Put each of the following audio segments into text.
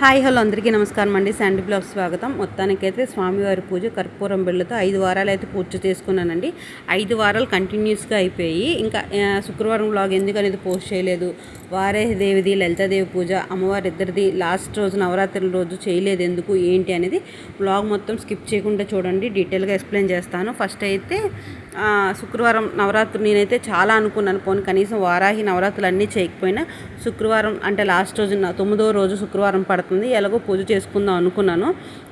Hi hello అందరికీ నమస్కారం అండి. శాండీ బ్లాగ్ స్వాగతం. మొత్తానికైతే స్వామివారి పూజ కర్పూరం బిళ్ళతో ఐదు వారాలు అయితే పూజ చేసుకున్నానండి. ఐదు వారాలు కంటిన్యూస్గా అయిపోయి ఇంకా శుక్రవారం బ్లాగ్ ఎందుకు అనేది పోస్ట్ చేయలేదు. వారేదేవిది లలితాదేవి పూజ అమ్మవారి ఇద్దరిది లాస్ట్ రోజు నవరాత్రుల రోజు చేయలేదు ఎందుకు ఏంటి అనేది బ్లాగ్ మొత్తం స్కిప్ చేయకుండా చూడండి. డీటెయిల్గా ఎక్స్ప్లెయిన్ చేస్తాను. ఫస్ట్ అయితే శుక్రవారం నవరాత్రి నేనైతే చాలా అనుకున్నాను. పోను కనీసం వారాహి నవరాత్రులు అన్నీ చేయకపోయినా శుక్రవారం అంటే లాస్ట్ రోజు తొమ్మిదో రోజు శుక్రవారం పడుతుంది. ఎలాగో పూజ చేసుకుందాం అనుకున్నాను.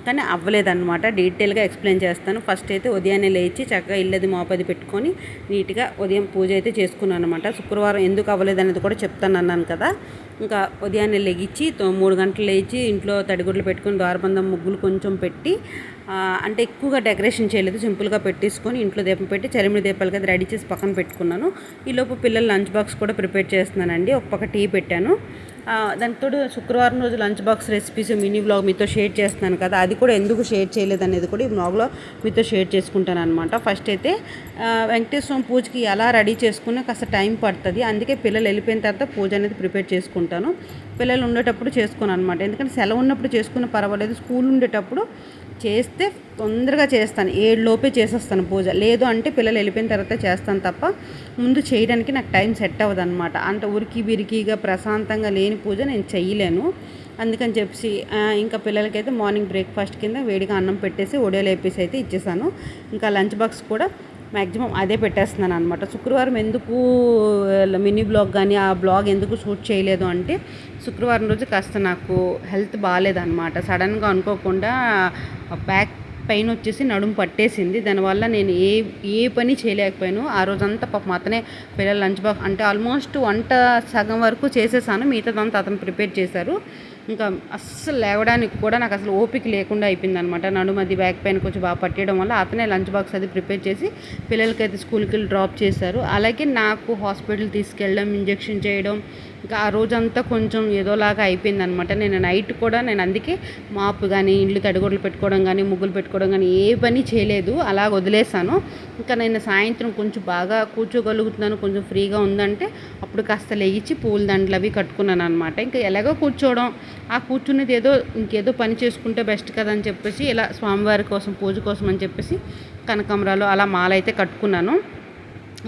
కానీ అవ్వలేదన్నమాట. డీటెయిల్గా ఎక్స్ప్లెయిన్ చేస్తాను. ఫస్ట్ అయితే ఉదయాన్నే లేచి చక్కగా ఇల్లది మోపది పెట్టుకొని నీట్గా ఉదయం పూజ అయితే చేసుకున్నాను అనమాట శుక్రవారం ఎందుకు అవ్వలేదు అనేది కూడా చెప్తాను అన్నాను కదా. ఇంకా ఉదయాన్నే లెగిచ్చి మూడు గంటలు లేచి ఇంట్లో తడిగుడ్లు పెట్టుకొని ద్వారబంధం ముగ్గులు కొంచెం పెట్టి అంటే ఎక్కువగా డెకరేషన్ చేయలేదు. సింపుల్గా పెట్టేసుకొని ఇంట్లో దీపం పెట్టి చరిమిడి దీపాలు కదా రెడీ చేసి పక్కన పెట్టుకున్నాను. ఈలోపు పిల్లల లంచ్ బాక్స్ కూడా ప్రిపేర్ చేస్తున్నానండి. ఒక పక్క టీ పెట్టాను. దానితోడు శుక్రవారం రోజు lunch box recipes mini blog మీతో షేర్ చేస్తున్నాను కదా. అది కూడా ఎందుకు షేర్ చేయలేదు అనేది కూడా ఈ బ్లాగ్లో మీతో షేర్ చేసుకుంటాను అనమాట ఫస్ట్ అయితే వెంకటేశ్వరం పూజకి ఎలా రెడీ చేసుకున్నా కాస్త టైం పడుతుంది. అందుకే పిల్లలు వెళ్ళిపోయిన తర్వాత పూజ అనేది ప్రిపేర్ చేసుకుంటాను. పిల్లలు ఉండేటప్పుడు చేసుకోను అనమాట ఎందుకంటే సెలవు ఉన్నప్పుడు చేసుకున్న పర్వాలేదు. స్కూల్ ఉండేటప్పుడు చేస్తే తొందరగా చేస్తాను. ఏడులోపే చేసేస్తాను పూజ. లేదు అంటే పిల్లలు వెళ్ళిపోయిన తర్వాత చేస్తాను తప్ప ముందు చేయడానికి నాకు టైం సెట్ అవ్వదు అనమాట అంటే ఉరికి బిరికిగా ప్రశాంతంగా లేని పూజ నేను చేయలేను. అందుకని చెప్పి ఇంకా పిల్లలకైతే మార్నింగ్ బ్రేక్ఫాస్ట్ కింద వేడిగా అన్నం పెట్టేసి ఒడియాలు వేపేసి అయితే ఇచ్చేసాను. ఇంకా లంచ్ బాక్స్ కూడా మ్యాక్సిమం అదే పెట్టేస్తున్నాను అనమాట శుక్రవారం ఎందుకు మినీ బ్లాగ్ కానీ ఆ బ్లాగ్ ఎందుకు షూట్ చేయలేదు అంటే శుక్రవారం రోజు కాస్త నాకు హెల్త్ బాగాలేదన్నమాట. సడన్గా అనుకోకుండా బ్యాక్ పెయిన్ వచ్చేసి నడుము పట్టేసింది. దానివల్ల నేను ఏ ఏ పని చేయలేకపోయాను. ఆ రోజంతా పాపం అతనే పిల్లల లంచ్ బాక్స్ అంటే ఆల్మోస్ట్ వంట సగం వరకు చేసేసాను. మిగతాదంతా అతను ప్రిపేర్ చేశారు. ఇంకా అస్సలు లేవడానికి కూడా నాకు అసలు ఓపిక లేకుండా అయిపోయింది అనమాట నడుమది బ్యాక్ పెయిన్ కొంచెం బాగా పట్టేయడం వల్ల అతనే లంచ్ బాక్స్ అది ప్రిపేర్ చేసి పిల్లలకైతే స్కూల్కి వెళ్ళి డ్రాప్ చేశారు. అలాగే నాకు హాస్పిటల్ తీసుకెళ్ళడం ఇంజెక్షన్ చేయడం ఇంకా ఆ రోజంతా కొంచెం ఏదోలాగా అయిపోయింది అనమాట నేను నైట్ కూడా నేను అందుకే మాపు కానీ ఇల్లు తడిగొడ్లు పెట్టుకోవడం కానీ ముగ్గులు పెట్టుకోవడం కానీ ఏ పని చేయలేదు. అలా వదిలేసాను ఇంకా నేను సాయంత్రం కొంచెం బాగా కూర్చోగలుగుతున్నాను. కొంచెం ఫ్రీగా ఉందంటే అప్పుడు కాస్త లేచి పూల దండలు అవి కట్టుకున్నాను అనమాట ఇంకా ఎలాగో కూర్చోవడం. ఆ కూర్చున్నది ఏదో ఇంకేదో పని చేసుకుంటే బెస్ట్ కదా అని చెప్పేసి ఇలా స్వామివారి కోసం పూజ కోసం అని చెప్పేసి కనకాంబరాలు అలా మాల అయితే కట్టుకున్నాను.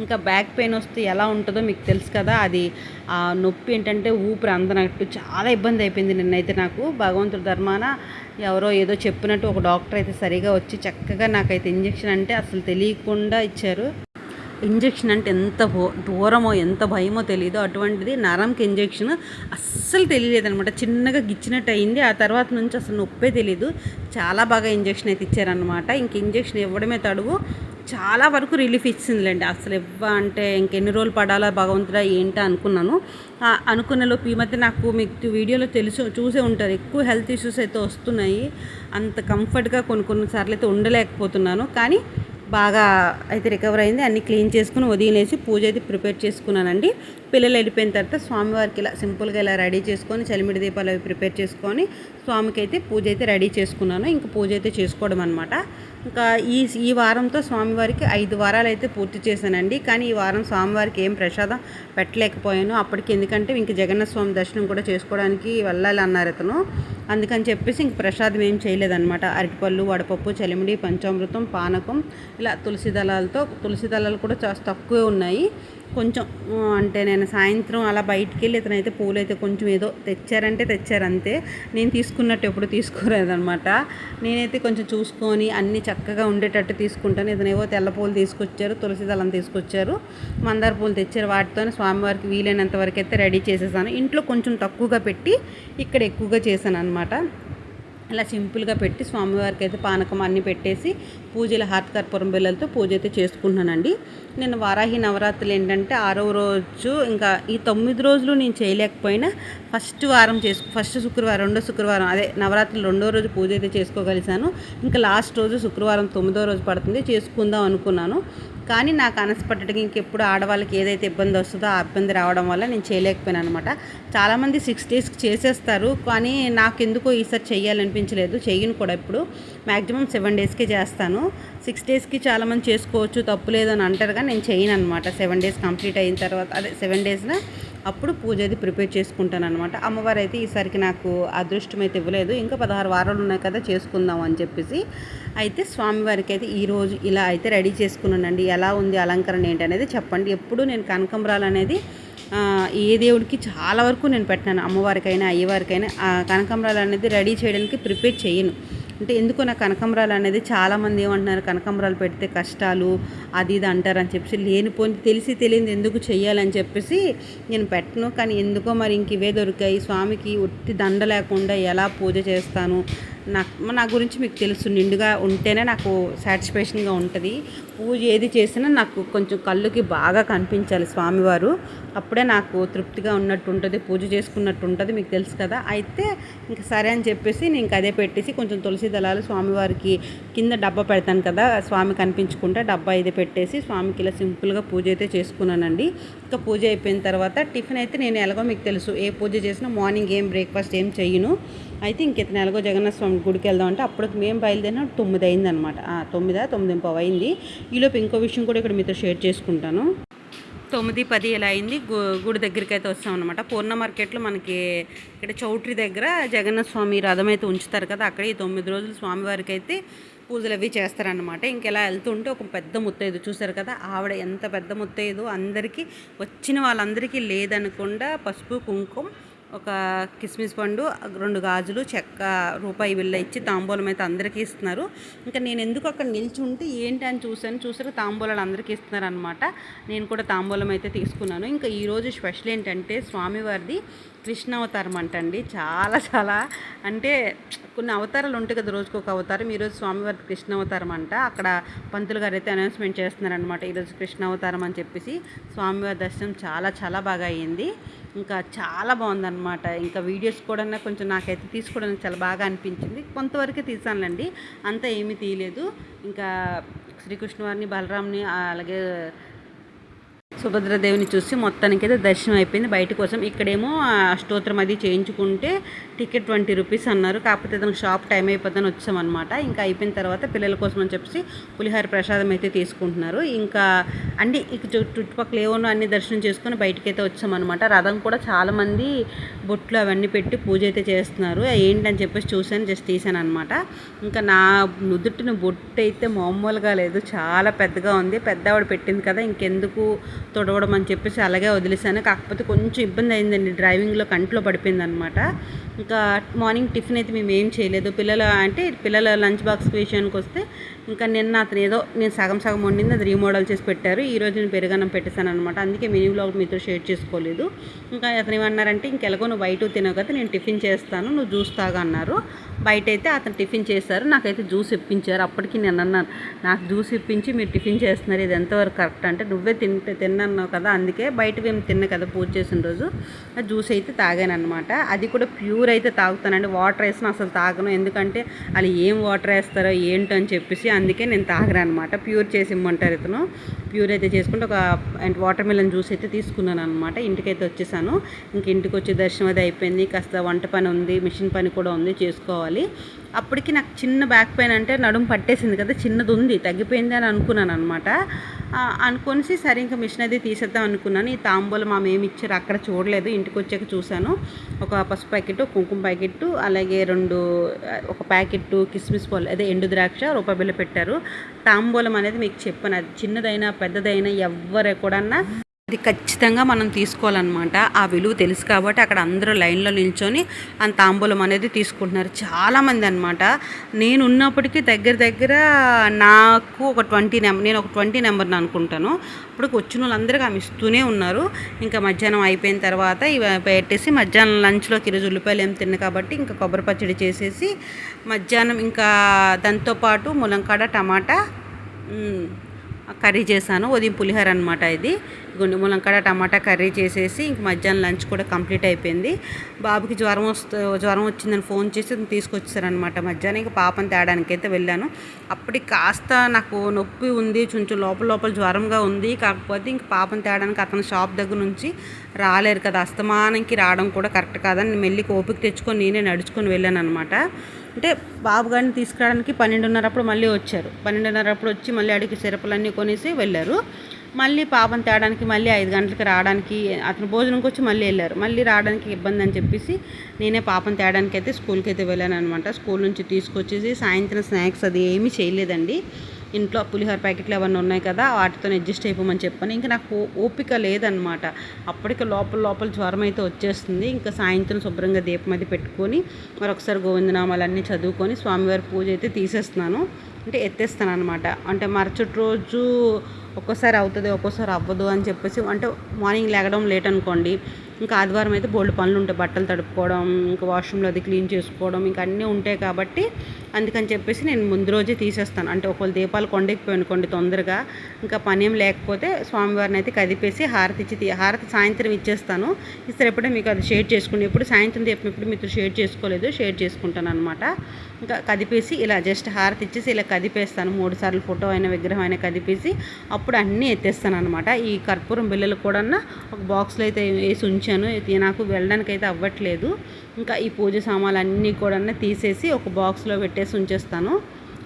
ఇంకా బ్యాక్ పెయిన్ వస్తే ఎలా ఉంటుందో మీకు తెలుసు కదా అది ఆ నొప్పి ఏంటంటే ఊపిరి అందనట్టు చాలా ఇబ్బంది అయిపోయింది నిన్నైతే నాకు. భగవంతుడి ధర్మాన ఎవరో ఏదో చెప్పినట్టు ఒక డాక్టర్ అయితే సరిగా వచ్చి చక్కగా నాకైతే ఇంజెక్షన్ అంటే అసలు తెలియకుండా ఇచ్చారు. ఇంజెక్షన్ అంటే ఎంత దూరమో ఎంత భయమో తెలియదు అటువంటిది నరంకి ఇంజెక్షన్ అస్సలు తెలియలేదు అనమాట చిన్నగా గిచ్చినట్టు అయింది ఆ తర్వాత నుంచి అసలు నొప్పే తెలియదు చాలా బాగా ఇంజెక్షన్ అయితే ఇచ్చారనమాట ఇంక ఇంజెక్షన్ ఇవ్వడమే తడువు. చాలా వరకు రిలీఫ్ ఇచ్చిందిలేండి. అసలు ఇవ్వ అంటే ఇంకెన్ని రోజులు పడాలా భగవంతుడా ఏంటా అనుకున్నాను. ఆ అనుకున్న ఈ మధ్య నాకు మీకు వీడియోలో తెలుసు చూసే ఉంటారు. ఎక్కువ హెల్త్ ఇష్యూస్ అయితే వస్తున్నాయి. అంత కంఫర్ట్గా కొన్ని కొన్ని సార్లు అయితే ఉండలేకపోతున్నాను. కానీ బాగా అయితే రికవర్ అయింది. అన్ని క్లీన్ చేసుకుని వదిలేసి పూజ అయితే ప్రిపేర్ చేసుకున్నానండి. పిల్లలు వెళ్ళిపోయిన తర్వాత స్వామివారికి ఇలా సింపుల్గా ఇలా రెడీ చేసుకొని చలిమిడి దీపాలు అవి ప్రిపేర్ చేసుకొని స్వామికి అయితే పూజ అయితే రెడీ చేసుకున్నాను. ఇంకా పూజ అయితే చేసుకోవడం అనమాట ఇంకా ఈ ఈ వారంతో స్వామివారికి ఐదు వారాలు అయితే పూర్తి చేశానండి. కానీ ఈ వారం స్వామివారికి ఏం ప్రసాదం పెట్టలేకపోయాను. అప్పటికి ఎందుకంటే ఇంక జగన్నాథ స్వామి దర్శనం కూడా చేసుకోవడానికి వెళ్ళాలి అన్నారు అతను. అందుకని చెప్పేసి ఇంక ప్రసాదం ఏం చేయలేదన్నమాట. అరటిపళ్ళు వడపప్పు చలిమిడి పంచామృతం పానకం ఇలా తులసి దళాలతో తులసి దళాలు కూడా చాలా తక్కువే ఉన్నాయి. కొంచెం అంటే నేను సాయంత్రం అలా బయటికి వెళ్ళి ఇతనైతే పూలు అయితే కొంచెం ఏదో తెచ్చారంటే తెచ్చారంతే. నేను తీసుకున్నట్టు ఎప్పుడు తీసుకోలేదనమాట నేనైతే కొంచెం చూసుకొని అన్నీ చక్కగా ఉండేటట్టు తీసుకుంటాను. ఇతనేవో తెల్ల పూలు తీసుకొచ్చారు తులసి దళం తీసుకొచ్చారు. మందార పూలు తెచ్చారు. వాటితోనే స్వామివారికి వీలైనంత వరకు అయితే రెడీ చేసేసాను. ఇంట్లో కొంచెం తక్కువగా పెట్టి ఇక్కడ ఎక్కువగా చేశాను అనమాట ఇలా సింపుల్గా పెట్టి స్వామివారికి అయితే పానకం అన్నీ పెట్టేసి పూజల హాత్ కర్పూరం బిళ్ళలతో పూజ అయితే చేసుకుంటున్నానండి. నేను వారాహి నవరాత్రులు ఏంటంటే ఆరో రోజు ఇంకా ఈ తొమ్మిది రోజులు నేను చేయలేకపోయినా ఫస్ట్ వారం చేసుకు ఫస్ట్ శుక్రవారం రెండో శుక్రవారం అదే నవరాత్రులు రెండో రోజు పూజ అయితే చేసుకోగలిసాను. ఇంకా లాస్ట్ రోజు శుక్రవారం తొమ్మిదో రోజు పడుతుంది చేసుకుందాం అనుకున్నాను. కానీ నాకు అనస్పట్టడికి ఇంకెప్పుడు ఆడవాళ్ళకి ఏదైతే ఇబ్బంది వస్తుందో ఆ ఇబ్బంది రావడం వల్ల నేను చేయలేకపోయాను అనమాట చాలామంది సిక్స్ డేస్కి చేసేస్తారు కానీ నాకు ఎందుకో ఈసారి చేయాలనిపించలేదు చేయను కూడా ఇప్పుడు. మ్యాక్సిమం సెవెన్ డేస్కే చేస్తాను. సిక్స్ డేస్కి చాలామంది చేసుకోవచ్చు తప్పు లేదు అని అంటారు కానీ నేను చేయను అనమాట సెవెన్ డేస్ కంప్లీట్ అయిన తర్వాత అదే సెవెన్ డేస్న అప్పుడు పూజ అది ప్రిపేర్ చేసుకుంటాను అనమాట అమ్మవారు అయితే ఈసారికి నాకు అదృష్టం అయితే ఇవ్వలేదు. ఇంకా పదహారు వారాలు ఉన్నాయి కదా చేసుకుందాం అని చెప్పేసి అయితే స్వామివారికి అయితే ఈరోజు ఇలా అయితే రెడీ చేసుకున్నానండి. ఎలా ఉంది అలంకరణ ఏంటి అనేది చెప్పండి. ఎప్పుడు నేను కనకంబరాలు అనేది ఏ దేవుడికి చాలా వరకు నేను పెట్టినాను అమ్మవారికైనా అయ్యవారికైనా ఆ కనకంబరాలు అనేది రెడీ చేయడానికి ప్రిపేర్ చేయను. అంటే ఎందుకో నా కనకంబరాలు అనేది చాలామంది ఏమంటున్నారు కనకంబరాలు పెడితే కష్టాలు అది ఇది అంటారని చెప్పేసి లేనిపోని తెలిసి తెలియదు ఎందుకు చెయ్యాలని చెప్పేసి నేను పెట్టను. కానీ ఎందుకో మరి ఇంక ఇవే దొరికాయి. స్వామికి ఉట్టి దండ లేకుండా ఎలా పూజ చేస్తాను? నాకు నా గురించి మీకు తెలుసు నిండుగా ఉంటేనే నాకు సాటిస్ఫాక్షన్గా ఉంటుంది. పూజ ఏది చేసినా నాకు కొంచెం కళ్ళుకి బాగా కనిపించాలి స్వామివారు. అప్పుడే నాకు తృప్తిగా ఉన్నట్టు ఉంటుంది పూజ చేసుకున్నట్టు ఉంటుంది మీకు తెలుసు కదా. అయితే ఇంక సరే అని చెప్పేసి నేను ఇంక అదే పెట్టేసి కొంచెం తులసి దళాలు స్వామివారికి కింద డబ్బా పెడతాను కదా స్వామి కనిపించకుండా డబ్బా ఇది పెట్టేసి స్వామికి ఇలా సింపుల్గా పూజ అయితే చేసుకున్నానండి. ఇంకా పూజ అయిపోయిన తర్వాత టిఫిన్ అయితే నేను ఎలాగో మీకు తెలుసు ఏ పూజ చేసినా మార్నింగ్ ఏం బ్రేక్ఫాస్ట్ ఏం చెయ్యను. అయితే ఇంక ఇతను ఎలాగో జగన్నాథ స్వామి గుడికి వెళ్దాం అంటే అప్పటికి మేము బయలుదేరిన తొమ్మిది అయింది అనమాట తొమ్మిదా తొమ్మిది పావు అయింది ఈలోపు ఇంకో విషయం కూడా ఇక్కడ మీతో షేర్ చేసుకుంటాను. తొమ్మిది పది ఇలా అయింది. గు గుడి దగ్గరికి అయితే వస్తాం అనమాట పూర్ణ మార్కెట్లో మనకి ఇక్కడ చౌట్రి దగ్గర జగన్నాథ స్వామి రథం అయితే ఉంచుతారు కదా అక్కడ ఈ తొమ్మిది రోజులు స్వామివారికి అయితే పూజలు అవి చేస్తారనమాట ఇంకెలా వెళ్తుంటే ఒక పెద్ద ముత్తైదు చూసారు కదా ఆవిడ ఎంత పెద్ద ముత్తైదు అందరికీ వచ్చిన వాళ్ళందరికీ లేదనకుండా పసుపు కుంకుమ ఒక కిస్మిస్ పండు రెండు గాజులు చెక్క రూపాయి బిళ్ళ ఇచ్చి తాంబూలం అయితే అందరికీ ఇస్తున్నారు. ఇంకా నేను ఎందుకు అక్కడ నిల్చుంటే ఏంటి అని చూశాను. చూసారు తాంబూలాలు అందరికీ ఇస్తున్నారు అనమాట నేను కూడా తాంబూలం అయితే తీసుకున్నాను. ఇంకా ఈరోజు స్పెషల్ ఏంటంటే స్వామివారిది కృష్ణ అవతారం అంటండి. చాలా చాలా అంటే కొన్ని అవతారాలు ఉంటాయి కదా రోజుకు ఒక అవతారం. ఈరోజు స్వామివారి కృష్ణ అవతారం అంట. అక్కడ పంతులు గారు అయితే అనౌన్స్మెంట్ చేస్తున్నారనమాట ఈరోజు కృష్ణ అవతారం అని చెప్పేసి స్వామివారి దర్శనం చాలా చాలా బాగా అయ్యింది ఇంకా చాలా బాగుందన్నమాట. ఇంకా వీడియోస్ కూడా కొంచెం నాకైతే తీసుకోవడానికి చాలా బాగా అనిపించింది. కొంతవరకే తీసానులేండి. అంతా ఏమీ తీయలేదు. ఇంకా శ్రీకృష్ణ వారిని బలరాంని అలాగే సుభద్రదేవిని చూసి మొత్తానికి అయితే దర్శనం అయిపోయింది. బయట కోసం ఇక్కడేమో అష్టోత్తరం అది చేయించుకుంటే టికెట్ ట్వంటీ రూపీస్ అన్నారు. కాకపోతే తనకు షాప్ టైం అయిపోతుందని వచ్చామన్నమాట. ఇంకా అయిపోయిన తర్వాత పిల్లల కోసం అని చెప్పేసి పులిహార ప్రసాదం అయితే తీసుకుంటున్నారు. ఇంకా అన్ని ఇక చు- చుట్టుపక్కల ఏమో అన్ని దర్శనం చేసుకొని బయటికి అయితే వచ్చామన్నమాట. రథం కూడా చాలామంది బొట్లు అవన్నీ పెట్టి పూజ అయితే చేస్తున్నారు. ఏంటని చెప్పేసి చూశాను జస్ట్ తీసాను అనమాట ఇంకా నా నుదుటిని బొట్టు అయితే మామూలుగా లేదు. చాలా పెద్దగా ఉంది. పెద్ద ఆవిడ పెట్టింది కదా ఇంకెందుకు తుడవడం అని చెప్పేసి అలాగే వదిలేసాను కాకపోతే కొంచెం ఇబ్బంది అయిందండి. డ్రైవింగ్లో కంట్లో పడిపోయింది అనమాట ఇంకా మార్నింగ్ టిఫిన్ అయితే మేము ఏం చేయలేదు. పిల్లల అంటే పిల్లల లంచ్ బాక్స్ విషయానికి వస్తే ఇంకా నిన్న అతను ఏదో నేను సగం సగం వండింది అది రీమోడల్ చేసి పెట్టారు. ఈ రోజు నేను పెరుగన్నం పెట్టేశాను అనమాట అందుకే మినీ బ్లాగ్ మీతో షేర్ చేసుకోలేదు. ఇంకా అతను ఏమన్నారంటే ఇంకెలాగో నువ్వు బయట తినవు కదా నేను టిఫిన్ చేస్తాను నువ్వు జ్యూస్ తాగా అన్నారు. బయట అయితే అతను టిఫిన్ చేశారు. నాకైతే జ్యూస్ ఇప్పించారు. అప్పటికి నేను అన్నాను నాకు జ్యూస్ ఇప్పించి మీరు టిఫిన్ చేస్తున్నారు. ఇది ఎంతవరకు కరెక్ట్? అంటే నువ్వే తింటే తిన్నాను కదా అందుకే బయట మేము తిన్నా కదా పూజ చేసిన రోజు. ఆ జ్యూస్ అయితే తాగాను అనమాట అది కూడా ప్యూర్ అయితే తాగుతానండి. వాటర్ వేసిన అసలు తాగను. ఎందుకంటే వాళ్ళు ఏం వాటర్ వేస్తారో ఏంటో అని చెప్పేసి అందుకే నేను తాగను అనమాట ప్యూర్ చేసి ఇమ్మంటారు ఇతను. ప్యూర్ అయితే చేసుకుంటే ఒక వాటర్ మిలన్ జ్యూస్ అయితే తీసుకున్నాను అనమాట ఇంటికైతే వచ్చేసాను. ఇంక ఇంటికి వచ్చి దర్శనం అది అయిపోయింది. కాస్త వంట పని ఉంది మిషన్ పని కూడా ఉంది చేసుకోవాలి. అప్పటికి నాకు చిన్న బ్యాక్ పెయిన్ అంటే నడుము పట్టేసింది కదా చిన్నది ఉంది తగ్గిపోయింది అని అనుకున్నాను అనమాట అనుకొనిసి సరే ఇంకా మిషన్ అది తీసేద్దాం అనుకున్నాను. ఈ తాంబూలం ఆమె ఏమి ఇచ్చారు అక్కడ చూడలేదు. ఇంటికి వచ్చాక చూశాను. ఒక పసుపు ప్యాకెట్ కుంకుమ ప్యాకెట్ అలాగే రెండు ఒక ప్యాకెట్ కిస్మిస్ పాలు అదే ఎండు ద్రాక్ష రూపాయి బిల్ల పెట్టారు. తాంబూలం అనేది మీకు చెప్పాను. అది చిన్నదైనా పెద్దదైనా ఎవరు కూడా అది ఖచ్చితంగా మనం తీసుకోవాలన్నమాట. ఆ విలువ తెలుసు కాబట్టి అక్కడ అందరూ లైన్లో నిల్చొని ఆ తాంబూలం అనేది తీసుకుంటున్నారు. చాలామంది అనమాట నేను ఉన్నప్పటికీ దగ్గర దగ్గర నాకు ఒక ట్వంటీ నెంబర్ నేను ఒక ట్వంటీ నెంబర్ని అనుకుంటాను. ఇప్పుడు వచ్చిన వాళ్ళందరికీ ఆమె ఇస్తూనే ఉన్నారు. ఇంకా మధ్యాహ్నం అయిపోయిన తర్వాత ఇవి పెట్టేసి మధ్యాహ్నం లంచ్లోకి ఈరోజు ఉల్లిపాయలు ఏం తిన్న కాబట్టి ఇంకా కొబ్బరి పచ్చడి చేసేసి మధ్యాహ్నం ఇంకా దాంతోపాటు ములంకాడ టమాటా కర్రీ చేశాను. ఉదయం పులిహోర అనమాట ఇది. గుండె ములంకాడ టమాటా కర్రీ చేసేసి ఇంక మధ్యాహ్నం లంచ్ కూడా కంప్లీట్ అయిపోయింది. బాబుకి జ్వరం వస్తు జ్వరం వచ్చిందని ఫోన్ చేసి తీసుకొచ్చారనమాట మధ్యాహ్నం. ఇంకా పాపని తేడానికి అయితే వెళ్ళాను. అప్పటికి కాస్త నాకు నొప్పి ఉంది కొంచెం లోపల లోపల జ్వరంగా ఉంది. కాకపోతే ఇంక పాపను తేడానికి అతను షాప్ దగ్గర నుంచి రాలేరు కదా. అస్తమానంకి రావడం కూడా కరెక్ట్ కాదని మెల్లి ఓపిక తెచ్చుకొని నేనే నడుచుకొని వెళ్ళాను అనమాట అంటే బాబు గారిని తీసుకురావడానికి పన్నెండున్నర అప్పుడు మళ్ళీ వచ్చారు. పన్నెండున్నరప్పుడు వచ్చి మళ్ళీ అడిగి సిరపులన్నీ కొనేసి వెళ్ళారు. మళ్ళీ పాపం తేడానికి మళ్ళీ ఐదు గంటలకి రావడానికి అతను భోజనంకి వచ్చి మళ్ళీ వెళ్ళారు. మళ్ళీ రావడానికి ఇబ్బంది అని చెప్పేసి నేనే పాపం తేడానికి అయితే స్కూల్కి అయితే వెళ్ళాను అనమాట స్కూల్ నుంచి తీసుకొచ్చేసి సాయంత్రం స్నాక్స్ అది ఏమీ చేయలేదండి. ఇంట్లో పులిహోర ప్యాకెట్లు అవన్నీ ఉన్నాయి కదా వాటితో అడ్జస్ట్ అయిపోమని చెప్పాను. ఇంకా నాకు ఓపిక లేదనమాట అప్పటికి లోపల లోపల జ్వరం అయితే వచ్చేస్తుంది. ఇంకా సాయంత్రం శుభ్రంగా దీపం అది పెట్టుకొని మరొకసారి గోవిందనామాలన్నీ చదువుకొని స్వామివారి పూజ అయితే తీసేస్తున్నాను. అంటే ఎత్తేస్తాను అనమాట అంటే మరుసటి రోజు ఒక్కోసారి అవుతుంది ఒక్కోసారి అవ్వదు అని చెప్పేసి అంటే మార్నింగ్ లేగడం లేట్ అనుకోండి. ఇంకా ఆదివారం అయితే బోల్డ్ పనులు ఉంటాయి బట్టలు తడుపుకోవడం ఇంకా వాష్రూమ్లో అది క్లీన్ చేసుకోవడం ఇంకా అన్నీ ఉంటాయి కాబట్టి అందుకని చెప్పేసి నేను ముందు రోజే తీసేస్తాను. అంటే ఒకవేళ దీపాలు కొండెక్కిపోయి అనుకోండి తొందరగా. ఇంకా పని ఏం లేకపోతే స్వామివారిని అయితే కదిపేసి హారతి ఇచ్చి హారతి సాయంత్రం ఇచ్చేస్తాను. ఇస్తే ఎప్పుడే మీకు అది షేర్ చేసుకుని ఎప్పుడు సాయంత్రం దీపం ఎప్పుడు మీతో షేర్ చేసుకోలేదు షేర్ చేసుకుంటాను అనమాట ఇంకా కదిపేసి ఇలా జస్ట్ హారతి ఇచ్చేసి ఇలా కదిపేస్తాను. మూడు సార్లు ఫోటో అయిన విగ్రహం అయినా కదిపేసి అప్పుడు అన్నీ ఎత్తేస్తాను అనమాట ఈ కర్పూరం బిల్లలు కూడా ఒక బాక్స్లో అయితే వేసి ఉంచాను. నాకు వెళ్ళడానికి అయితే అవ్వట్లేదు. ఇంకా ఈ పూజ సామాన్లు అన్నీ కూడా తీసేసి ఒక బాక్స్లో పెట్టేసి ఉంచేస్తాను.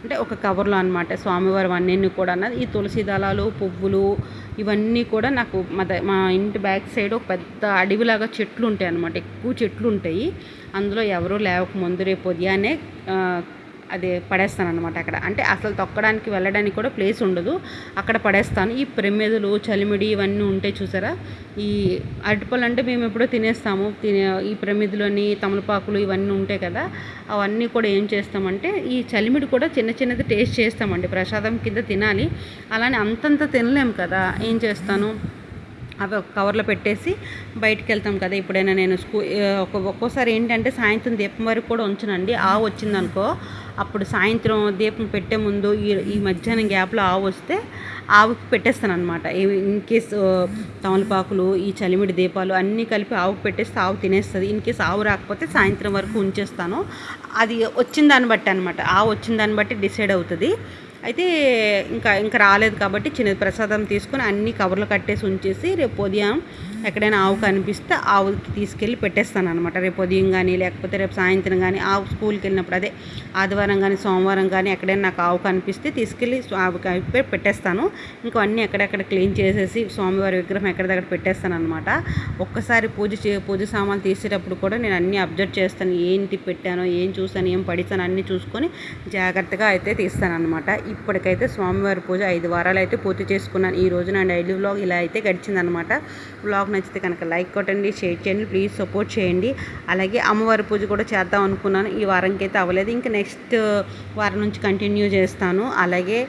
అంటే ఒక కవర్లో అనమాట స్వామివారి అన్నీ కూడా ఈ తులసి దళాలు పువ్వులు ఇవన్నీ కూడా నాకు మా మా ఇంటి బ్యాక్ సైడ్ ఒక పెద్ద అడవిలాగా చెట్లు ఉంటాయి అనమాట ఎక్కువ చెట్లు ఉంటాయి అందులో ఎవరూ లేవకముందు రేపు ఉదయాన్నే అది పడేస్తాను అనమాట అక్కడ. అంటే అసలు తొక్కడానికి వెళ్ళడానికి కూడా ప్లేస్ ఉండదు. అక్కడ పడేస్తాను. ఈ ప్రమేదలు చలిమిడి ఇవన్నీ ఉంటాయి చూసారా? ఈ అరటిపళ్ళు అంటే మేము ఎప్పుడో తినేస్తాము. తినే ఈ ప్రమిదలని తమలపాకులు ఇవన్నీ ఉంటాయి కదా అవన్నీ కూడా ఏం చేస్తామంటే ఈ చలిమిడి కూడా చిన్న చిన్నది టేస్ట్ చేస్తామండి. ప్రసాదం కింద తినాలి. అలానే అంతంత తినలేము కదా. ఏం చేస్తాను? అవి ఒక కవర్లో పెట్టేసి బయటికి వెళ్తాం కదా. ఇప్పుడైనా నేను స్కూ ఒక్కోసారి ఏంటంటే సాయంత్రం దీపం వరకు కూడా ఉంచనండి. ఆవు వచ్చిందనుకో అప్పుడు సాయంత్రం దీపం పెట్టే ముందు ఈ ఈ మధ్యాహ్నం గ్యాప్లో ఆవు వస్తే ఆవుకి పెట్టేస్తాను అనమాట ఇన్ కేస్ తమలపాకులు ఈ చలిమిడి దీపాలు అన్నీ కలిపి ఆవుకి పెట్టేస్తే ఆవు తినేస్తుంది. ఇన్ కేస్ ఆవు రాకపోతే సాయంత్రం వరకు ఉంచేస్తాను. అది వచ్చిన దాన్ని బట్టి అనమాట ఆవు వచ్చిన దాన్ని బట్టి డిసైడ్ అవుతుంది. అయితే ఇంకా ఇంకా రాలేదు కాబట్టి చిన్న ప్రసాదం తీసుకొని అన్ని కవర్లు కట్టేసి ఉంచేసి రేపు ఉదయం ఎక్కడైనా ఆవు కనిపిస్తే ఆవుకి తీసుకెళ్ళి పెట్టేస్తాను అనమాట రేపు ఉదయం కానీ లేకపోతే రేపు సాయంత్రం కానీ ఆవు స్కూల్కి వెళ్ళినప్పుడు అదే ఆదివారం కానీ సోమవారం కానీ ఎక్కడైనా నాకు ఆవు కనిపిస్తే తీసుకెళ్ళి ఆవుకి పెట్టేస్తాను. ఇంకా అన్నీ ఎక్కడెక్కడ క్లీన్ చేసేసి స్వామివారి విగ్రహం ఎక్కడిదక్కడ పెట్టేస్తాను అనమాట ఒక్కసారి పూజ చే పూజ సామాన్లు తీసేటప్పుడు కూడా నేను అన్నీ అబ్జర్వ్ చేస్తాను. ఏంటి పెట్టాను ఏం చూసాను ఏం పడిస్తాను అన్నీ చూసుకొని జాగ్రత్తగా అయితే తీస్తాను అనమాట ఇప్పటికైతే స్వామివారి పూజ ఐదు వారాలు అయితే పూర్తి చేసుకున్నాను. ఈ రోజు నా డైలీ వ్లాగ్ ఇలా అయితే గడిచిందనమాట వ్లాగ్ నచ్చితే కనుక లైక్ కొట్టండి షేర్ చేయండి ప్లీజ్ సపోర్ట్ చేయండి. అలాగే అమ్మవారి పూజ కూడా చేద్దాం అనుకున్నాను. ఈ వారంకి అయితే అవ్వలేదు. ఇంకా నెక్స్ట్ వారం నుంచి కంటిన్యూ చేస్తాను. అలాగే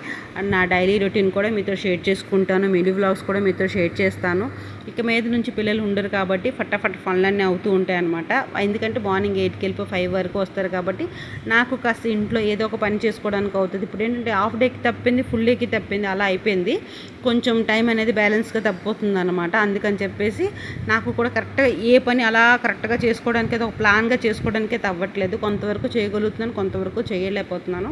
నా డైలీ రొటీన్ కూడా మీతో షేర్ చేసుకుంటాను. మినీ వ్లాగ్స్ కూడా మీతో షేర్ చేస్తాను. ఇక మీద నుంచి పిల్లలు ఉండరు కాబట్టి ఫటాఫట్ పనులన్నీ అవుతూ ఉంటాయి అనమాట ఎందుకంటే మార్నింగ్ ఎయిట్కి వెళ్ళిపోయి ఫైవ్ వరకు వస్తారు కాబట్టి నాకు కాస్త ఇంట్లో ఏదో ఒక పని చేసుకోవడానికి అవుతుంది. ఇప్పుడు ఏంటంటే హాఫ్ డేకి తప్పింది ఫుల్ డేకి తప్పింది అలా అయిపోయింది. కొంచెం టైం అనేది బ్యాలెన్స్గా తప్పిపోతుంది అనమాట అందుకని చెప్పేసి నాకు కూడా కరెక్ట్గా ఏ పని అలా కరెక్ట్గా చేసుకోవడానికి ఒక ప్లాన్గా చేసుకోవడానికి అయితే అవ్వట్లేదు కొంతవరకు చేయగలుగుతున్నాను కొంతవరకు చేయలేకపోతున్నాను.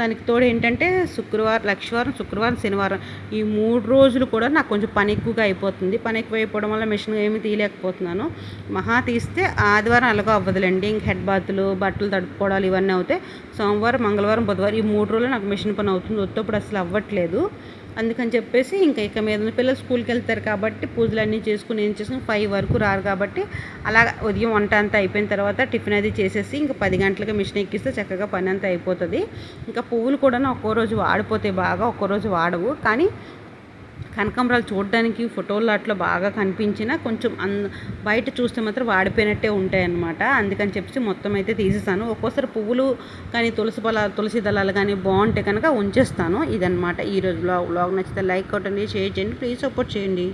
దానికి తోడు ఏంటంటే శుక్రవారం లక్షవారం శుక్రవారం శనివారం. ఈ మూడు రోజులు కూడా నాకు కొంచెం పని ఎక్కువగా అయిపోతుంది. పని ఎక్కువ అయిపోవడం వల్ల మిషన్ ఏమి తీయలేకపోతున్నాను. మహా తీస్తే ఆదివారం అలాగో అవ్వదులేండి. ఇంక హెడ్ బాత్లు బట్టలు తడుపుకోవడాలు ఇవన్నీ అవుతాయి. సోమవారం మంగళవారం బుధవారం ఈ మూడు రోజులు నాకు మిషన్ పని అవుతుంది. ఒత్తప్పుడు అసలు అవ్వట్లేదు. అందుకని చెప్పేసి ఇంకా ఇక మీద పిల్లలు స్కూల్కి వెళ్తారు కాబట్టి పూజలు అన్నీ చేసుకుని ఏం చేసుకుని ఫైవ్ వరకు రారు కాబట్టి అలా ఉదయం వంట అంతా అయిపోయిన తర్వాత టిఫిన్ అది చేసేసి ఇంకా పది గంటలకి మిషన్ ఎక్కిస్తే చక్కగా పని అంతా అయిపోతుంది. ఇంకా పువ్వులు కూడా ఒక్కో రోజు వాడిపోతే బాగా ఒక్కో రోజు వాడవు. కానీ కనకాంబరాలు చూడడానికి ఫోటోలు అట్లా బాగా కనిపించినా కొంచెం అన్ బయట చూస్తే మాత్రం వాడిపోయినట్టే ఉంటాయన్నమాట. అందుకని చెప్పి మొత్తం అయితే తీసేసాను. ఒక్కోసారి పువ్వులు కానీ తులసి పొల తులసి దళాలు కానీ బాగుంటే కనుక ఉంచేస్తాను. ఇదనమాట ఈరోజు బ్లాగ్ బ్లాగ్ నచ్చితే లైక్ కొట్టండి షేర్ చేయండి. ప్లీజ్ సపోర్ట్ చేయండి.